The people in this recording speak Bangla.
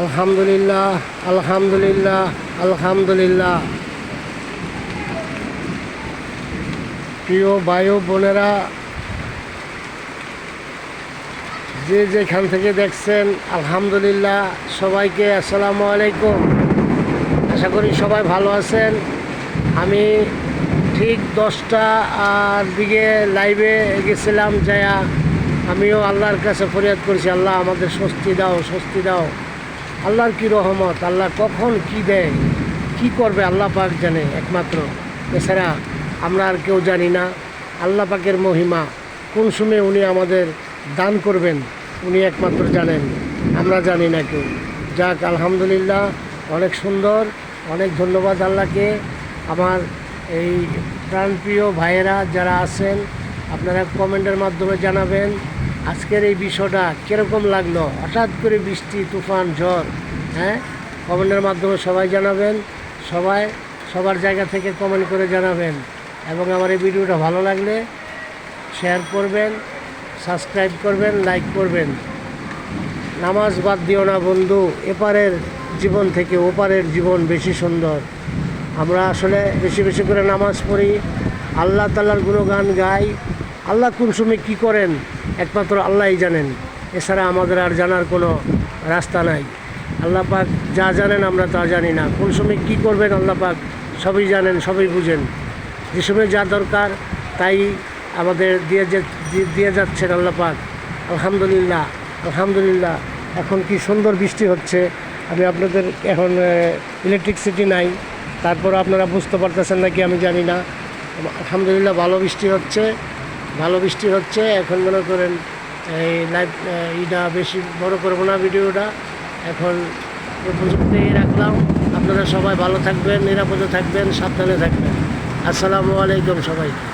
আলহামদুলিল্লাহ আলহামদুলিল্লাহ আলহামদুলিল্লাহ। প্রিয় বায়ু বোনেরা, যে যেখান থেকে দেখছেন, আলহামদুলিল্লাহ, সবাইকে আসসালামু আলাইকুম। আশা করি সবাই ভালো আছেন। আমি ঠিক দশটা আর দিকে লাইভে গেছিলাম, যায়া আমিও আল্লাহর কাছে ফরিয়াদ করেছি, আল্লাহ আমাদের স্বস্তি দাও স্বস্তি দাও। আল্লাহর কি রহমত? আল্লাহ কখন কি দেয়? কি করবে আল্লাহ পাক জানে একমাত্র। এছাড়া আমরা আর কেউ জানি না আল্লাহ পাকের মহিমা। কোন সময় উনি আমাদের দান করবেন, উনি একমাত্র জানেন। আমরা জানি না কেউ। যাক, আলহামদুলিল্লাহ, অনেক সুন্দর, অনেক ধন্যবাদ আল্লাহকে। আমার এই প্রাণপ্রিয় ভাইয়েরা যারা আছেন, আপনারা কমেন্টের মাধ্যমে জানাবেন। আজকের এই বিষয়টা কীরকম লাগল? হঠাৎ করে বৃষ্টি, তুফান, ঝড় হ্যাঁ? কমেন্টের মাধ্যমে সবাই জানাবেন। সবাই সবার জায়গা থেকে কমেন্ট করে জানাবেন। এবং আমার এই ভিডিওটা ভালো লাগলে শেয়ার করবেন সাবস্ক্রাইব করবেন লাইক করবেন। নামাজ বাদ দিও না বন্ধু, এপারের জীবন থেকে ওপারের জীবন বেশি সুন্দর। আমরা আসলে বেশি বেশি করে নামাজ পড়ি, আল্লাহ তাল্লার গুণগান গাই। আল্লাহ কোন সময় কী করেন? একমাত্র আল্লাহই জানেন। এছাড়া আমাদের আর জানার কোনো রাস্তা নাই। আল্লাহ পাক যা জানেন আমরা তা জানি না। কোন সময় কী করবেন আল্লাহ পাক সবই জানেন, সবই বুঝেন। যে সময় যা দরকার তাই আমাদের দিয়ে যে, দিয়ে- যাচ্ছেন আল্লাহ পাক। আলহামদুলিল্লাহ আলহামদুলিল্লাহ। এখন কি সুন্দর বৃষ্টি হচ্ছে। আমি আপনাদের এখন ইলেকট্রিসিটি নাই। তারপর আপনারা বুঝতে পারতেছেন নাকি আমি জানি না। আলহামদুলিল্লাহ ভালো বৃষ্টি হচ্ছে। ভালো বৃষ্টি হচ্ছে, এখন মনে করেন এই লাইভ ইটা বেশি বড় করব না ভিডিওটা। এখন এ রাখলাম। আপনারা সবাই ভালো থাকবেন, নিরাপদে থাকবেন, সাবধানে থাকবেন। আসসালামু আলাইকুম সবাইকে।